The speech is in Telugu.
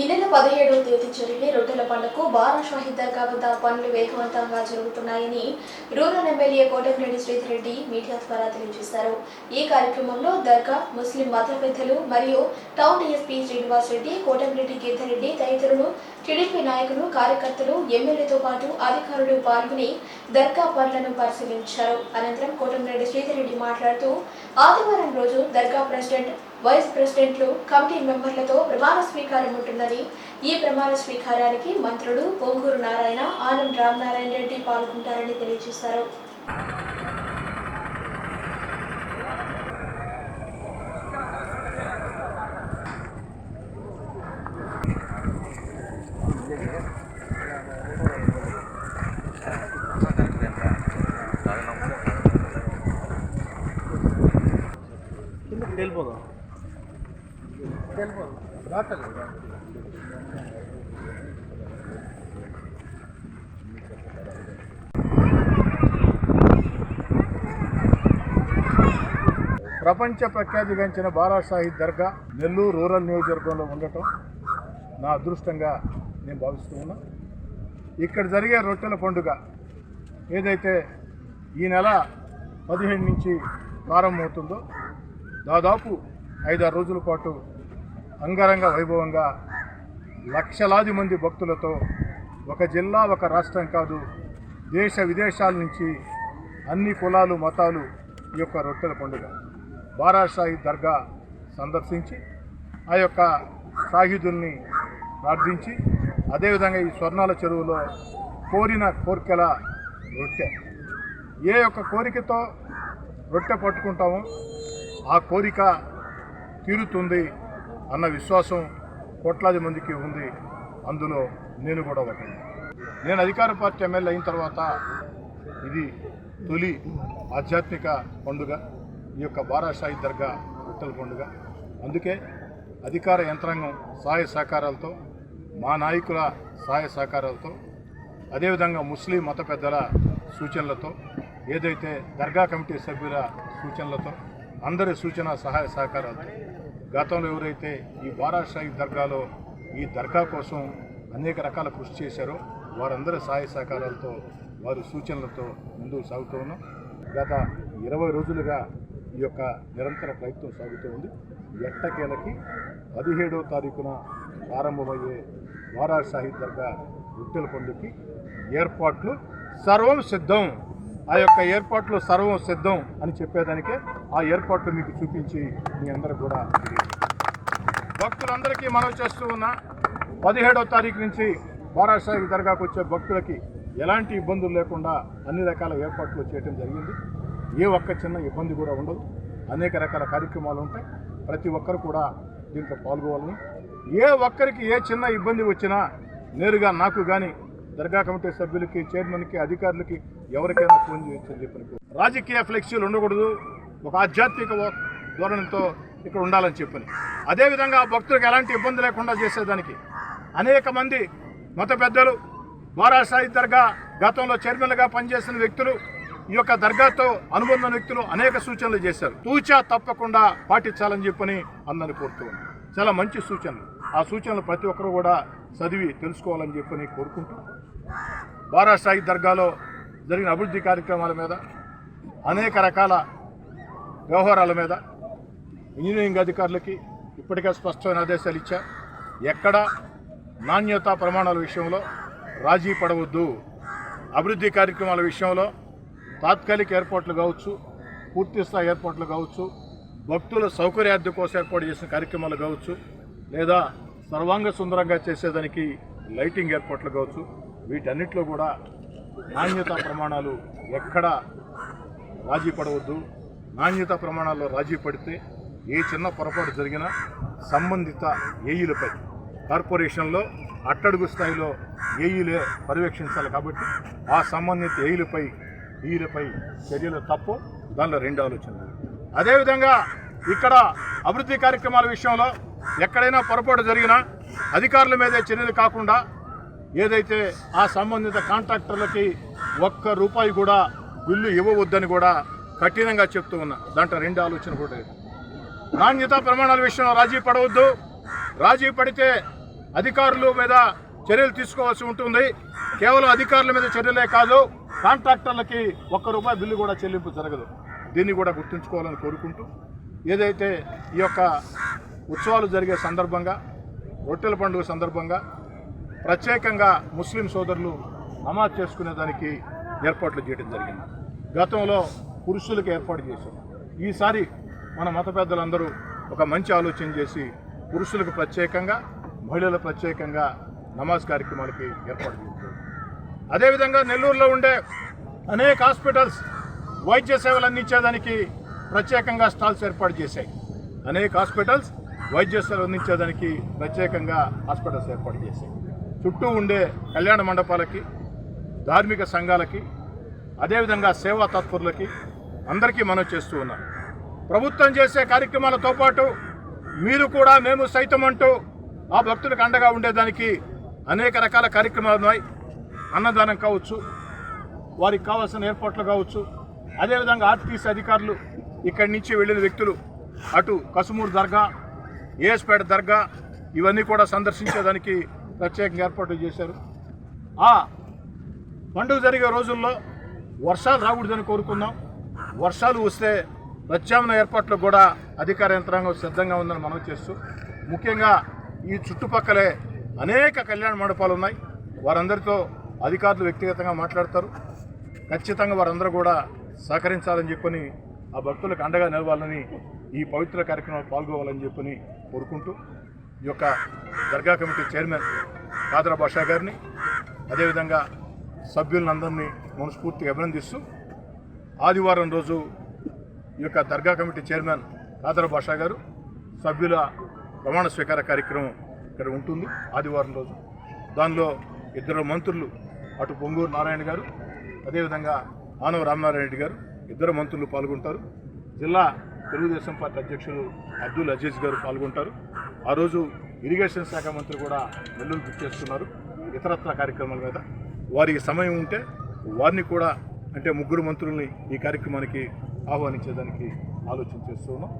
ఈ నెల పదిహేడవ తేదీ జరిగే రొట్టెల పండుగకు బారా షాహీ దర్గా వద్ద పనులు వేగవంతంగా జరుగుతున్నాయని rural MLA Kotamreddy Sridhar Reddy media ద్వారా తెలియజేశారు. ఈ కార్యక్రమంలో దర్గా ముస్లిం మత పెద్దలు మరియు town SP Srinivas Reddy Kotamreddy Geetha Reddy TDP TDP నాయకులు కార్యకర్తలు ఎమ్మెల్యేతో పాటు అధికారులు పాల్గొని దర్గా పనులను పరిశీలించారు. అనంతరం కోటమిరెడ్డి శ్రీధరెడ్డి మాట్లాడుతూ ఆదివారం రోజు దర్గా ప్రెసిడెంట్ వైస్ ప్రెసిడెంట్లు కమిటీ మెంబర్లతో ప్రమాణ స్వీకారం ఉంటుందని ఈ ప్రమాణ స్వీకారానికి మంత్రులు పొంగూరు నారాయణ ఆనం రామనారాయణ రెడ్డి పాల్గొంటారని తెలియజేశారు. కిందకి వెళ్ళిపోదాం. డాక్టర్. ప్రపంచ ప్రఖ్యాతిగాంచిన బారాసాహిబ్ దర్గా నెల్లూరు రూరల్ నియోజకవర్గంలో ఉండటం నా అదృష్టంగా నేను భావిస్తూ ఉన్నా. ఇక్కడ జరిగే రొట్టెల పండుగ ఏదైతే ఈ నెల పదిహేడు నుంచి ప్రారంభమవుతుందో దాదాపు ఐదారు రోజుల పాటు అంగరంగ వైభవంగా లక్షలాది మంది భక్తులతో ఒక జిల్లా ఒక రాష్ట్రం కాదు దేశ విదేశాల నుంచి అన్ని కులాలు మతాలు ఈ యొక్క రొట్టెల పండుగ. బారా షాహి దర్గా సందర్శించి ఆ యొక్క షాహిదుల్ని ప్రార్థించి అదేవిధంగా ఈ స్వర్ణాల చెరువులో కోరిన కోరికల రొట్టె. ఏ యొక్క కోరికతో రొట్టె పట్టుకుంటామో ఆ కోరిక తీరుతుంది అన్న విశ్వాసం కోట్లాది మందికి ఉంది. అందులో నేను కూడా ఒకటి. నేను అధికార పార్టీ ఎమ్మెల్యే అయిన తర్వాత ఇది తొలి ఆధ్యాత్మిక పండుగ. ఈ యొక్క బారాషాయి దర్గా విట్టల పండుగ. అందుకే అధికార యంత్రాంగం సహాయ సహకారాలతో మా నాయకుల సహాయ సహకారాలతో అదేవిధంగా ముస్లిం మత పెద్దల సూచనలతో ఏదైతే దర్గా కమిటీ సభ్యుల సూచనలతో అందరి సూచన సహాయ సహకారాలతో. గతంలో ఎవరైతే ఈ బారాషాయి దర్గాలో ఈ దర్గా కోసం అనేక రకాల కృషి చేశారో వారందరి సహాయ సహకారాలతో వారి సూచనలతో ముందుకు సాగుతూ ఉన్నాం. గత ఇరవై రోజులుగా ఈ యొక్క నిరంతర ప్రయత్నం సాగుతూ ఉంది. ఎట్టకేలకి పదిహేడవ తారీఖున ప్రారంభమయ్యే వారా షాహీద్ దర్గా గుట్టెల పండుగకి ఏర్పాట్లు సర్వం సిద్ధం. ఆ యొక్క ఏర్పాట్లు సర్వం సిద్ధం అని చెప్పేదానికే ఆ ఏర్పాట్లు మీకు చూపించి మీ అందరూ కూడా భక్తులందరికీ మనం చేస్తూ ఉన్నా పదిహేడవ తారీఖు నుంచి బారాషాహి దర్గాకు వచ్చే భక్తులకి ఎలాంటి ఇబ్బందులు లేకుండా అన్ని రకాల ఏర్పాట్లు చేయడం జరిగింది. ఏ ఒక్క చిన్న ఇబ్బంది కూడా ఉండదు. అనేక రకాల కార్యక్రమాలు ఉంటాయి. ప్రతి ఒక్కరు కూడా దీంట్లో పాల్గొవాలని. ఏ ఒక్కరికి ఏ చిన్న ఇబ్బంది వచ్చినా నేరుగా నాకు కానీ దర్గా కమిటీ సభ్యులకి చైర్మన్కి అధికారులకి ఎవరికైనా ఫోన్ చేయొచ్చని చెప్పిన రాజకీయ ఫ్లెక్సీలు ఉండకూడదు. ఒక ఆధ్యాత్మిక ధోరణితో ఇక్కడ ఉండాలని చెప్పని. అదేవిధంగా భక్తులకు ఎలాంటి ఇబ్బంది లేకుండా చేసేదానికి అనేక మంది మత పెద్దలు బారాసాయి దర్గా గతంలో చైర్మన్గా పనిచేసిన వ్యక్తులు ఈ యొక్క దర్గాతో అనుబంధ వ్యక్తులు అనేక సూచనలు చేశారు. తూచా తప్పకుండా పాటించాలని చెప్పని అందరిని కోరుతూ చాలా మంచి సూచనలు. ఆ సూచనలు ప్రతి ఒక్కరు కూడా చదివి తెలుసుకోవాలని చెప్పని కోరుకుంటూ బారాసాయి దర్గాలో జరిగిన అభివృద్ధి కార్యక్రమాల మీద అనేక రకాల వ్యవహారాల మీద ఇంజనీరింగ్ అధికారులకి ఇప్పటికే స్పష్టమైన ఆదేశాలు ఇచ్చా ఎక్కడ నాణ్యతా ప్రమాణాల విషయంలో రాజీ పడవద్దు. అభివృద్ధి కార్యక్రమాల విషయంలో తాత్కాలిక ఏర్పాట్లు కావచ్చు పూర్తిస్థాయి ఏర్పాట్లు కావచ్చు భక్తుల సౌకర్యార్థి కోసం ఏర్పాటు చేసిన కార్యక్రమాలు కావచ్చు లేదా సర్వాంగ సుందరంగా చేసేదానికి లైటింగ్ ఏర్పాట్లు కావచ్చు వీటన్నిటిలో కూడా నాణ్యతా ప్రమాణాలు ఎక్కడ రాజీ పడవద్దు. నాణ్యత ప్రమాణాల్లో రాజీ పడితే ఏ చిన్న పొరపాటు జరిగినా సంబంధిత ఏఈలపై కార్పొరేషన్లో అట్టడుగు స్థాయిలో ఏఈలే పర్యవేక్షించాలి కాబట్టి ఆ సంబంధిత ఏఈలపై వీరిపై చర్యలు తప్పు దానిలో రెండు ఆలోచనలు. అదేవిధంగా ఇక్కడ అభివృద్ధి కార్యక్రమాల విషయంలో ఎక్కడైనా పొరపాటు జరిగినా అధికారుల మీదే చర్యలు కాకుండా ఏదైతే ఆ సంబంధిత కాంట్రాక్టర్లకి ఒక్క రూపాయి కూడా బిల్లు ఇవ్వవద్దని కూడా కఠినంగా చెప్తూ ఉన్నా. దాంట్లో రెండు ఆలోచన కూడా లేదు నాణ్యతా ప్రమాణాల విషయంలో రాజీ పడవద్దు. రాజీ పడితే అధికారుల మీద చర్యలు తీసుకోవాల్సి ఉంటుంది. కేవలం అధికారుల మీద చర్యలే కాదు కాంట్రాక్టర్లకి ఒక్క రూపాయి బిల్లు కూడా చెల్లింపు జరగదు. దీన్ని కూడా గుర్తుంచుకోవాలని కోరుకుంటూ ఏదైతే ఈ యొక్క ఉత్సవాలు జరిగే సందర్భంగా రొట్టెల పండుగ సందర్భంగా ప్రత్యేకంగా ముస్లిం సోదరులు నమాజ్ చేసుకునే దానికి ఏర్పాట్లు చేయడం జరిగింది. గతంలో పురుషులకు ఏర్పాటు చేశాం ఈసారి మన మత పెద్దలందరూ ఒక మంచి ఆలోచన చేసి పురుషులకు ప్రత్యేకంగా మహిళలకు ప్రత్యేకంగా నమాజ్ కార్యక్రమాలకి ఏర్పాటు చేశారు. అదేవిధంగా నెల్లూరులో ఉండే అనేక హాస్పిటల్స్ వైద్య సేవలు అందించేదానికి ప్రత్యేకంగా స్టాల్స్ ఏర్పాటు చేశాయి. అనేక హాస్పిటల్స్ వైద్య సేవలు అందించేదానికి ప్రత్యేకంగా హాస్పిటల్స్ ఏర్పాటు చేశాయి. చుట్టూ ఉండే కళ్యాణ మండపాలకి ధార్మిక సంఘాలకి అదేవిధంగా సేవా తత్పరులకి అందరికీ మనం చేస్తూ ఉన్నాం. ప్రభుత్వం చేసే కార్యక్రమాలతో పాటు మీరు కూడా మేము సైతం అంటూ ఆ భక్తులకు అండగా ఉండేదానికి అనేక రకాల కార్యక్రమాలు ఉన్నాయి. అన్నదానం కావచ్చు వారికి కావాల్సిన ఏర్పాట్లు కావచ్చు. అదేవిధంగా ఆర్టీసీ అధికారులు ఇక్కడి నుంచి వెళ్ళిన వ్యక్తులు అటు కసుమూరు దర్గా ఏఎస్పేట దర్గా ఇవన్నీ కూడా సందర్శించేదానికి ప్రత్యేకంగా ఏర్పాట్లు చేశారు. ఆ పండుగ జరిగే రోజుల్లో వర్షాలు రాకూడదని కోరుకుందాం. వర్షాలు వస్తే ప్రత్యామ్నాయ ఏర్పాట్లు కూడా అధికార యంత్రాంగం సిద్ధంగా ఉందని మనం చేస్తూ ముఖ్యంగా ఈ చుట్టుపక్కలే అనేక కళ్యాణ మండపాలు ఉన్నాయి. వారందరితో అధికారులు వ్యక్తిగతంగా మాట్లాడతారు. ఖచ్చితంగా వారందరూ కూడా సహకరించాలని చెప్పని ఆ భక్తులకు అండగా నిలవాలని ఈ పవిత్ర కార్యక్రమంలో పాల్గొవాలని చెప్పని కోరుకుంటూ ఈ యొక్క దర్గా కమిటీ చైర్మన్ కాదరా బాషా గారిని అదేవిధంగా సభ్యులందరినీ మనస్ఫూర్తిగా అభినందిస్తూ ఆదివారం రోజు ఈ యొక్క దర్గా కమిటీ చైర్మన్ కాదర బాషా గారు సభ్యుల ప్రమాణ స్వీకార కార్యక్రమం ఇక్కడ ఉంటుంది ఆదివారం రోజు. దానిలో ఇద్దరు మంత్రులు అటు పొంగూరు నారాయణ గారు అదేవిధంగా ఆనవ రామనారాయణ రెడ్డి గారు ఇద్దరు మంత్రులు పాల్గొంటారు. జిల్లా తెలుగుదేశం పార్టీ అధ్యక్షులు అబ్దుల్ అజీజ్ గారు పాల్గొంటారు. ఆ రోజు ఇరిగేషన్ శాఖ మంత్రి కూడా నెల్లూరు చేస్తున్నారు ఇతరత్ర కార్యక్రమాల మీద వారికి సమయం ఉంటే వారిని కూడా అంటే ముగ్గురు మంత్రుల్ని ఈ కార్యక్రమానికి ఆహ్వానించేదానికి ఆలోచన చేస్తున్నాం.